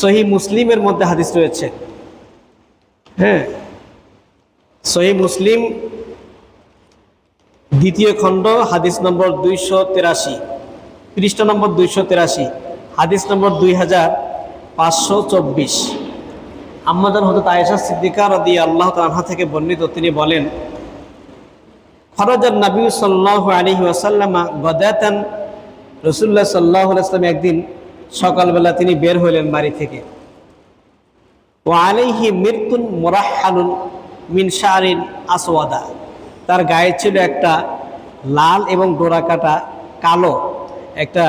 সহি মুসলিমের মধ্যে হাদিস রয়েছে। হ্যাঁ সহি মুসলিম দ্বিতীয় খণ্ড, হাদিস নম্বর দুইশো তেরাশি। পৃষ্ঠ নম্বর দুইশো তেরাশি, হাদিস নম্বর দুই হাজার পাঁচশো চব্বিশ। আম্মাদান হজরত আয়েশা সিদ্দিকা রদি আল্লাহ তালহা থেকে বর্ণিত, তিনি বলেন ফরজার নবী সাল্লাহ আলহি ওয়াসাল্লামা গদাতান রসুল্লাহ সাল্লাহ আসলাম একদিন সকালবেলা তিনি বের হইলেন বাড়ি থেকে। ও আলাইহি মৃত্যুন মোরাহালুন মিন শারিন আসওয়াদা। তার গায়ে ছিল একটা লাল এবং ডোরা কাটা কালো একটা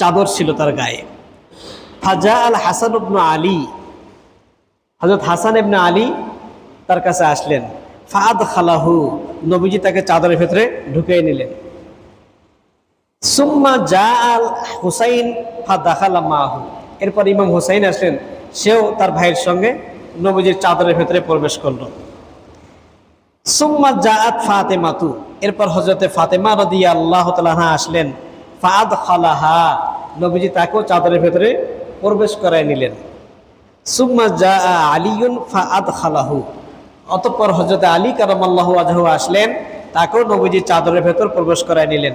চাদর ছিল তার গায়ে। ফাজা আল হাসান ইবনু আলী হজরত হাসান ইবনে আলী তার কাছে আসলেন। ফাদ খালাহু নবীজি তাকে চাদরের ভেতরে ঢুকিয়ে নিলেন। সুম্মা জা আল হুসাইন ফা দাখালা মাহু। এরপর ইমাম হুসাইন আসলেন, সেও তার ভাইয়ের সঙ্গে নবীজির চাদরের ভেতরে প্রবেশ করল। সুম্মা জা জাআত ফাতেমাতু। এরপর হজরতে ফাতেমা রদি আল্লাহ তালাহা আসলেন ফাদ খালাহা নবীজি তাকেও চাদরের ভেতরে প্রবেশ করায় নিলেন। সুম্মা জা আলিউন ফাদ খালাহু অতঃপর হজরত আলী কারামাল্লাহু আজহু আসলেন, তাকেও নবীজি চাদরের ভেতর প্রবেশ করায় নিলেন।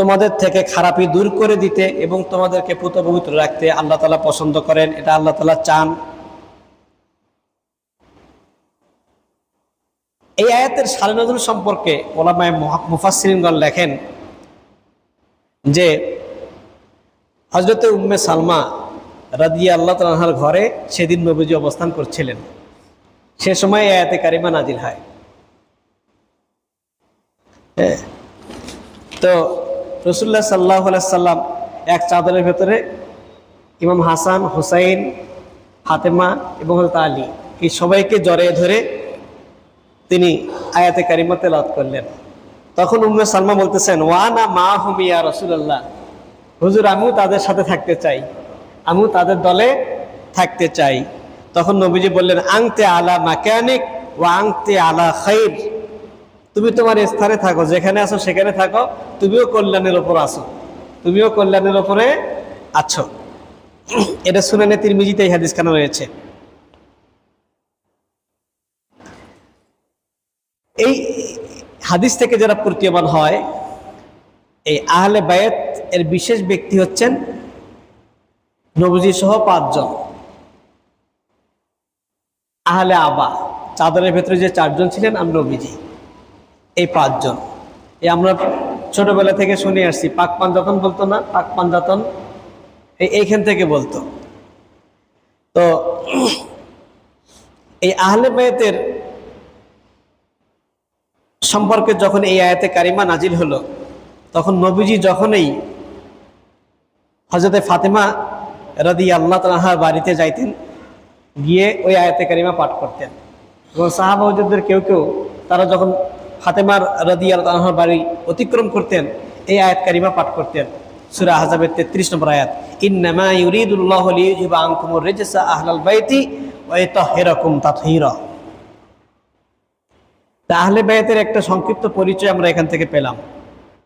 তোমাদের থেকে খারাপি দূর করে দিতে এবং তোমাদেরকে পুত রাখতে আল্লাহ তালা পছন্দ করেন। এটা আল্লাহ তালা চান। এই আয়াতের সারে নজরুল সম্পর্কে ওলামায় মুফাসিনগণ লেখেন যে হজরতে উম্মে সালমা রাদিয়া আল্লাহ তালাহার ঘরে সেদিন নবীজি অবস্থান করছিলেন। সে সময় আয়াতে কারিমা নাজিল হয়। হ্যাঁ। তো রসুল্লাহ সাল্লাহ সাল্লাম এক চাদরের ভেতরে ইমাম হাসান, হুসাইন, ফাতেমা এবং হজরত আলী এই সবাইকে জড়িয়ে ধরে তিনি আয়াতে কারিমাতে লাদ করলেন। তখন উম্মে সালমা বলতেছেন, ওয়ানা মা হুমিয়া রসুল্লাহ হুজুর, আমিও তাদের সাথে থাকতে চাই। আমিও তাদের দলে থাকতে চাই। তখন নবীজি বললেন, আংতে আলা মাকানিক ও আংতে আলা খৈর তুমি তোমার স্থানে থাকো, যেখানে আছো সেখানে থাকো, তুমিও কল্যাণের ওপর আছো। তুমিও কল্যাণের ওপরে আছো। এটা শুনে তিরমিজিতে এই হাদিস খানা রয়েছে। এই হাদিস থেকে যারা প্রতীয়মান হয়, এই আহলে বায়েত এর বিশেষ ব্যক্তি হচ্ছেন নবজি সহ পাঁচজন। আহলে আবা, চাদরের ভেতরে যে চারজন ছিলেন, আর নবীজি। এই পাঁচজন। এই আমরা ছোটবেলা থেকে শুনে আসছি পাক পাঞ্জাতন বলতো না পাক পাঞ্জাতন এই এইখান থেকে বলতো। তো এই আহলে বায়েতের সম্পর্কে যখন এই আয়াতে কারিমা নাজিল হলো, তখন নবীজি যখনই হজরতে ফাতেমা রাদি আল্লাহ তালাহার বাড়িতে যাইতেন, গিয়ে ওই আয়াতে কারিমা পাঠ করতেন। এবং সাহাবা হুজুরদের কেউ কেউ, তারা যখন ফাতেমার রদিয়াল তানহার বাড়ি অতিক্রম করতেন, এই আয়াত কারিমা পাঠ করতেন। সুরা হাজাবের তেত্রিশ নম্বর আয়াত, ইন্নামা ইউরিদুল্লাহ লিইউযহিবা আনকুমুর রিজসা আহলাল বাইতি ওয়া ইতাহহিরাকুম তাতহীরা। তাহলে বায়াতের একটা সংক্ষিপ্ত পরিচয় আমরা এখান থেকে পেলাম।